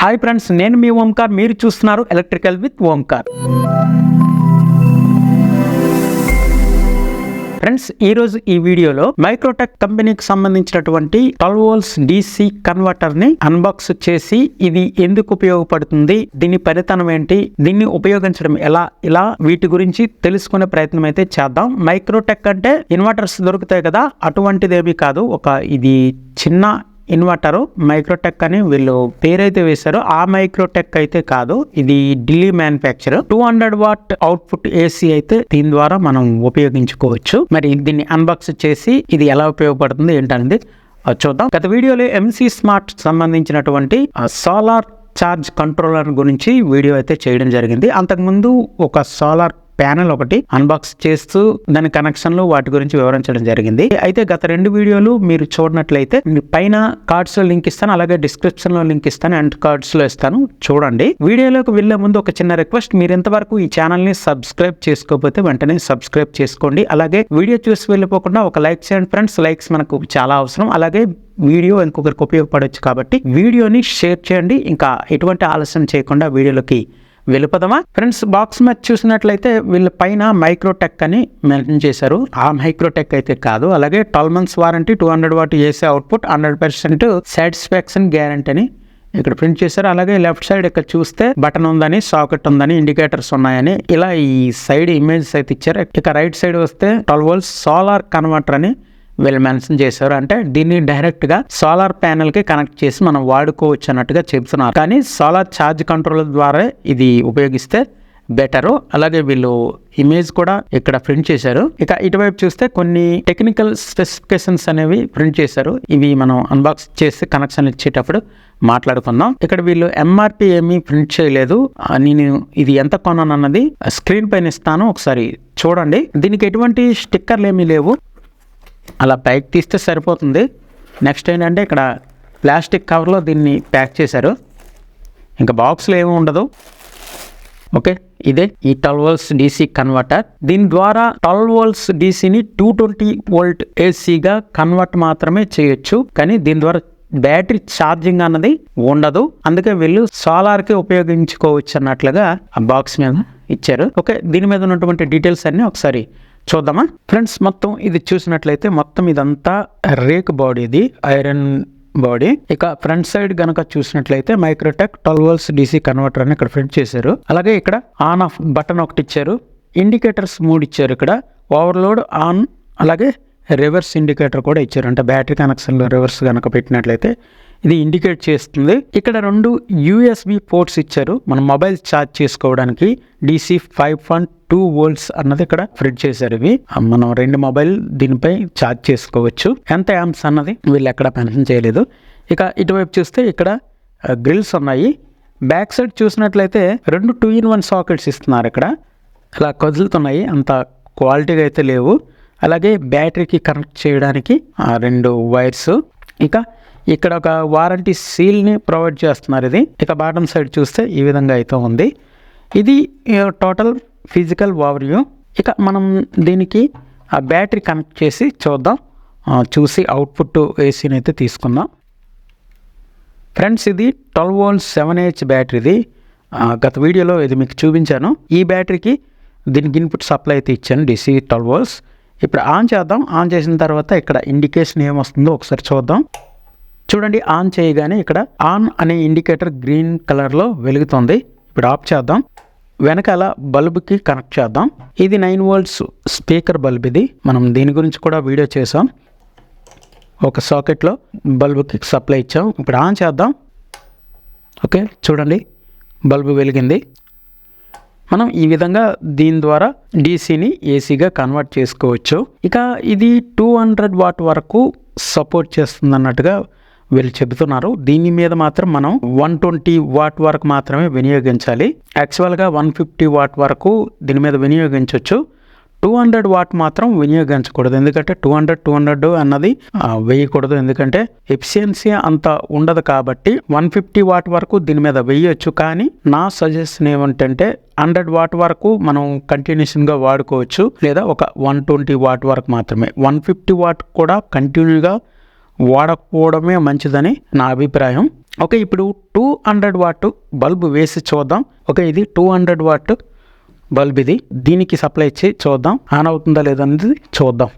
Hi friends నేను మీ ఓంకార్ మీరు చూస్తున్నారు ఎలక్ట్రికల్ విత్ ఓంకార్. ఫ్రెండ్స్ ఈ రోజు ఈ వీడియోలో మైక్రోటెక్ కంపెనీకి సంబంధించినటువంటి ట్వెల్వ్ వోల్స్ డిసి కన్వర్టర్ని అన్బాక్స్ చేసి ఇది ఎందుకు ఉపయోగపడుతుంది దీని పరితనం ఏంటి దీన్ని ఉపయోగించడం ఎలా ఇలా వీటి గురించి తెలుసుకునే ప్రయత్నం అయితే చేద్దాం. మైక్రోటెక్ అంటే ఇన్వర్టర్స్ దొరుకుతాయి కదా అటువంటిదేమీ కాదు. ఒక ఇది చిన్న ఇన్వర్టర్ మైక్రోటెక్ అని వీళ్ళు పేరైతే వేశారు. ఆ మైక్రోటెక్ అయితే కాదు ఇది Delhi manufacture two hundred watt output AC అయితే దీని ద్వారా మనం ఉపయోగించుకోవచ్చు. మరి దీన్ని అన్బాక్స్ చేసి ఇది ఎలా ఉపయోగపడుతుంది ఏంటనేది చూద్దాం. గత వీడియోలో ఎంసీ స్మార్ట్ సంబంధించినటువంటి సోలార్ చార్జ్ కంట్రోలర్ గురించి వీడియో అయితే చేయడం జరిగింది. అంతకుముందు ఒక సోలార్ ప్యానెల్ ఒకటి అన్బాక్స్ చేస్తూ దాని కనెక్షన్లు వాటి గురించి వివరించడం జరిగింది. అయితే గత రెండు వీడియోలు మీరు చూడనట్లయితే పైన కార్డ్స్లో లింక్ ఇస్తాను అలాగే డిస్క్రిప్షన్లో లింక్ ఇస్తాను అండ్ కార్డ్స్లో ఇస్తాను. చూడండి. వీడియోలోకి వెళ్ళే ముందు ఒక చిన్న రిక్వెస్ట్ మీరు ఇంతవరకు ఈ ఛానల్ని సబ్స్క్రైబ్ చేసుకోకపోతే వెంటనే సబ్స్క్రైబ్ చేసుకోండి. అలాగే వీడియో చూసి వెళ్ళిపోకుండా ఒక లైక్ చేయండి ఫ్రెండ్స్ లైక్స్ మనకు చాలా అవసరం. అలాగే వీడియో ఇంకొకరికి ఉపయోగపడవచ్చు కాబట్టి వీడియోని షేర్ చేయండి. ఇంకా ఎటువంటి ఆలస్యం చేయకుండా వీడియోలోకి వెళ్ళిపోదామా? ఫ్రెండ్స్ బాక్స్ మ్యాచ్ చూసినట్లయితే వీళ్ళ పైన మైక్రోటెక్ అని మెన్షన్ చేశారు. ఆ మైక్రోటెక్ అయితే కాదు అలాగే twelve months warranty two hundred watt AC output hundred percent satisfaction guarantee అని ఇక్కడ ప్రింట్ చేశారు. అలాగే లెఫ్ట్ సైడ్ ఇక్కడ చూస్తే బటన్ ఉందని సాకెట్ ఉందని ఇండికేటర్స్ ఉన్నాయని ఇలా ఈ సైడ్ ఇమేజెస్ అయితే ఇచ్చారు. ఇక రైట్ సైడ్ వస్తే ట్వెల్వ్ వోల్స్ సోలార్ కన్వర్టర్ అని వీళ్ళు మెన్షన్ చేశారు. అంటే దీన్ని డైరెక్ట్గా సోలార్ ప్యానెల్కి కనెక్ట్ చేసి మనం వాడుకోవచ్చు అన్నట్టుగా చెప్తున్నారు కానీ సోలార్ ఛార్జ్ కంట్రోల్ ద్వారా ఇది ఉపయోగిస్తే బెటరు అలాగే వీళ్ళు ఇమేజ్ కూడా ఇక్కడ ప్రింట్ చేశారు. ఇక ఇటువైపు చూస్తే కొన్ని టెక్నికల్ స్పెసిఫికేషన్స్ అనేవి ప్రింట్ చేశారు. ఇవి మనం అన్బాక్స్ చేసి కనెక్షన్ ఇచ్చేటప్పుడు మాట్లాడుకుందాం. ఇక్కడ వీళ్ళు ఎంఆర్పి ఏమీ ప్రింట్ చేయలేదు. నేను ఇది ఎంత కొన్నాను అన్నది స్క్రీన్ పైన ఇస్తాను. ఒకసారి చూడండి. దీనికి ఎటువంటి స్టిక్కర్లు ఏమీ లేవు. అలా పైకి తీస్తే సరిపోతుంది. నెక్స్ట్ ఏంటంటే ఇక్కడ ప్లాస్టిక్ కవర్లో దీన్ని ప్యాక్ చేశారు. ఇంకా బాక్స్లో ఏమి ఉండదు. ఓకే ఇదే ఈ ట్వెల్వ్ వోల్ట్స్ డీసీ కన్వర్టర్ దీని ద్వారా ట్వెల్వ్ వోల్ట్స్ డీసీని టూ ట్వంటీ వోల్ట్ ఏసీగా కన్వర్ట్ మాత్రమే చేయొచ్చు. కానీ దీని ద్వారా బ్యాటరీ ఛార్జింగ్ అన్నది ఉండదు. అందుకే వీళ్ళు సోలార్కి ఉపయోగించుకోవచ్చు అన్నట్లుగా ఆ బాక్స్ మీద ఇచ్చారు. ఓకే దీని మీద ఉన్నటువంటి డీటెయిల్స్ అన్నీ ఒకసారి చూద్దామా? ఫ్రెండ్స్ మొత్తం ఇది చూసినట్లయితే మొత్తం ఇదంతా రేక్ బాడీ ఇది ఐరన్ బాడీ. ఇక ఫ్రంట్ సైడ్ గనక చూసినట్లయితే Microtek twelve volts DC converter అని ఇక్కడ ఫిట్ చేశారు. అలాగే ఇక్కడ ఆన్ ఆఫ్ బటన్ ఒకటి ఇచ్చారు. ఇండికేటర్స్ మూడు ఇచ్చారు ఇక్కడ. ఓవర్లోడ్ ఆన్ అలాగే రివర్స్ ఇండికేటర్ కూడా ఇచ్చారు. అంటే బ్యాటరీ కనెక్షన్లో రివర్స్ కనుక పెట్టినట్లయితే ఇది ఇండికేట్ చేస్తుంది. ఇక్కడ రెండు యూఎస్బి పోర్ట్స్ ఇచ్చారు. మన మొబైల్ ఛార్జ్ చేసుకోవడానికి DC five point two volts అన్నది ఇక్కడ ఫిట్ చేశారు ఇవి. మనం రెండు మొబైల్ దీనిపై ఛార్జ్ చేసుకోవచ్చు. ఎంత యామ్స్ అన్నది వీళ్ళు ఎక్కడ మెన్షన్ చేయలేదు. ఇక ఇటువైపు చూస్తే ఇక్కడ గ్రిల్స్ ఉన్నాయి. బ్యాక్ సైడ్ చూసినట్లయితే రెండు టూ ఇన్ వన్ సాకెట్స్ ఇస్తున్నారు ఇక్కడ. అలా కదులుతున్నాయి. అంత క్వాలిటీగా అయితే లేవు. అలాగే బ్యాటరీకి కనెక్ట్ చేయడానికి ఆ, రెండు వైర్స్. ఇక ఇక్కడ ఒక వారంటీ సీల్ని ప్రొవైడ్ చేస్తున్నారు ఇది. ఇక బాటమ్ సైడ్ చూస్తే ఈ విధంగా అయితే ఉంది. ఇది టోటల్ ఫిజికల్ ఓవర్వ్యూ. ఇక మనం దీనికి ఆ బ్యాటరీ కనెక్ట్ చేసి చూద్దాం. చూసి అవుట్పుట్ ఏసీని అయితే తీసుకుందాం. ఫ్రెండ్స్ ఇది ట్వెల్వ్ వోల్ట్ సెవెన్ హెచ్ బ్యాటరీది గత వీడియోలో ఇది మీకు చూపించాను. ఈ బ్యాటరీకి దీనికి ఇన్పుట్ సప్లై అయితే ఇచ్చాను డిసి ట్వెల్వ్ వోల్ట్స్. ఇప్పుడు ఆన్ చేద్దాం. ఆన్ చేసిన తర్వాత ఇక్కడ ఇండికేషన్ ఏమొస్తుందో ఒకసారి చూద్దాం. చూడండి ఆన్ చేయగానే ఇక్కడ ఆన్ అనే ఇండికేటర్ గ్రీన్ కలర్లో వెలుగుతుంది. ఇప్పుడు ఆఫ్ చేద్దాం. వెనకాల బల్బుకి కనెక్ట్ చేద్దాం. ఇది నైన్ వోల్ట్స్ స్పీకర్ బల్బ్ ఇది. మనం దీని గురించి కూడా వీడియో చేసాం ఒక సాకెట్లో బల్బుకి సప్లై ఇచ్చాం. ఇప్పుడు ఆన్ చేద్దాం. ఓకే చూడండి. బల్బు వెలిగింది. మనం ఈ విధంగా దీని ద్వారా డీసీని ఏసీగా కన్వర్ట్ చేసుకోవచ్చు. ఇక ఇది టూ హండ్రెడ్ వాట్ వరకు సపోర్ట్ చేస్తుంది అన్నట్టుగా వీళ్ళు చెబుతున్నారు. దీని మీద మాత్రం మనం వన్ ట్వంటీ వాట్ వరకు మాత్రమే వినియోగించాలి. యాక్చువల్గా వన్ ఫిఫ్టీ వాట్ వరకు దీని మీద వినియోగించవచ్చు టూ హండ్రెడ్ వాట్ మాత్రం వినియోగించకూడదు. ఎందుకంటే టూ హండ్రెడ్ టూ హండ్రెడ్ అన్నది వేయకూడదు. ఎందుకంటే ఎఫిషియన్సీ అంత ఉండదు కాబట్టి వన్ ఫిఫ్టీ వాట్ వరకు దీని మీద వేయొచ్చు. కానీ నా సజెషన్ ఏమిటంటే హండ్రెడ్ వాట్ వరకు మనం కంటిన్యూషన్గా వాడుకోవచ్చు. లేదా ఒక వన్ ట్వంటీ వాట్ వరకు మాత్రమే. వన్ ఫిఫ్టీ వాట్ కూడా కంటిన్యూగా వాడకపోవడమే మంచిదని నా అభిప్రాయం. ఓకే ఇప్పుడు టూ హండ్రెడ్ వాట్ బల్బ్ వేసి చూద్దాం. ఓకే ఇది టూ హండ్రెడ్ వాట్ బల్బ్ ఇది. దీనికి సప్లై ఇచ్చి చూద్దాం. ఆన్ అవుతుందా లేదా అనేది చూద్దాం.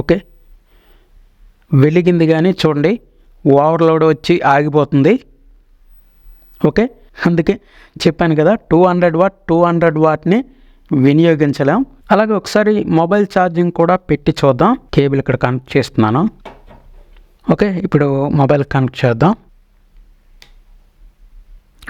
ఓకే. వెలిగింది కానీ చూడండి ఓవర్లోడ్ వచ్చి ఆగిపోతుంది. ఓకే అందుకే చెప్పాను కదా two hundred watt two hundred వాట్ని వినియోగించలేం. అలాగే ఒకసారి మొబైల్ ఛార్జింగ్ కూడా పెట్టి చూద్దాం. కేబుల్ ఇక్కడ కనెక్ట్ చేస్తున్నాను. ఓకే ఇప్పుడు మొబైల్ కనెక్ట్ చేద్దాం.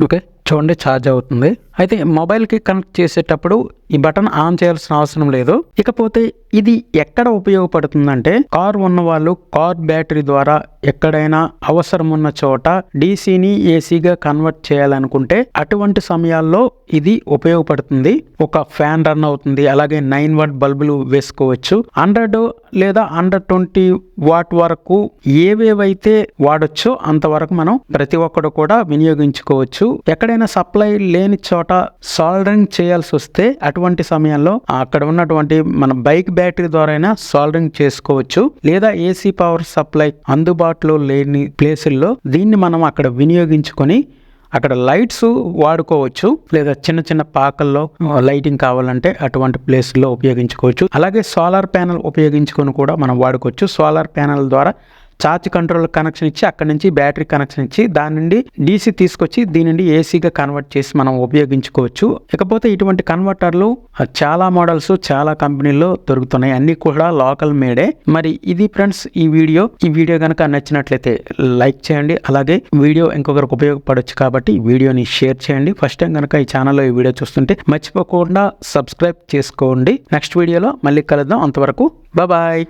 ఓకే చూడండి ఛార్జ్ అవుతుంది. అయితే మొబైల్కి కనెక్ట్ చేసేటప్పుడు ఈ బటన్ ఆన్ చేయాల్సిన అవసరం లేదు. ఇకపోతే ఇది ఎక్కడ ఉపయోగపడుతుందంటే కార్ ఉన్న వాళ్ళు కార్ బ్యాటరీ ద్వారా ఎక్కడైనా అవసరం ఉన్న చోట డీసీని ఏసీగా కన్వర్ట్ చేయాలనుకుంటే అటువంటి సమయాల్లో ఇది ఉపయోగపడుతుంది. ఒక ఫ్యాన్ రన్ అవుతుంది. అలాగే నైన్ వాట్ బల్బులు వేసుకోవచ్చు. హండ్రెడ్ లేదా హండ్రెడ్ ట్వంటీ వాట్ వరకు ఏవేవైతే వాడొచ్చో అంతవరకు మనం ప్రతి ఒక్కడు కూడా వినియోగించుకోవచ్చు. ఎక్కడైనా సప్లై లేని చోట సాల్డరింగ్ చేయాల్సి వస్తే అటువంటి సమయంలో అక్కడ ఉన్నటువంటి మన బైక్ బ్యాటరీ ద్వారా అయినా సాల్డరింగ్ చేసుకోవచ్చు. లేదా ఏసీ పవర్ సప్లై అందుబాటులో లేని ప్లేసుల్లో దీన్ని మనం అక్కడ వినియోగించుకొని అక్కడ లైట్స్ వాడుకోవచ్చు. లేదా చిన్న చిన్న పాకల్లో లైటింగ్ కావాలంటే అటువంటి ప్లేస్లో ఉపయోగించుకోవచ్చు. అలాగే సోలార్ ప్యానల్ ఉపయోగించుకొని కూడా మనం వాడుకోవచ్చు. సోలార్ ప్యానల్ ద్వారా ఛార్జ్ కంట్రోల్ కనెక్షన్ ఇచ్చి అక్కడ నుంచి బ్యాటరీ కనెక్షన్ ఇచ్చి దాని నుండి డీసీ తీసుకొచ్చి దీని నుండి ఏసీగా కన్వర్ట్ చేసి మనం ఉపయోగించుకోవచ్చు. ఇకపోతే ఇటువంటి కన్వర్టర్లు చాలా మోడల్స్ చాలా కంపెనీల్లో దొరుకుతున్నాయి. అన్ని కూడా లోకల్ మేడే మరి ఇది ఫ్రెండ్స్ ఈ వీడియో. ఈ వీడియో కనుక నచ్చినట్లయితే లైక్ చేయండి. అలాగే వీడియో ఇంకొకరికి ఉపయోగపడవచ్చు కాబట్టి వీడియోని షేర్ చేయండి. ఫస్ట్ టైం కనుక ఈ ఛానల్లో ఈ వీడియో చూస్తుంటే మర్చిపోకుండా సబ్స్క్రైబ్ చేసుకోండి. నెక్స్ట్ వీడియోలో మళ్ళీ కలుద్దాం. అంతవరకు బాయ్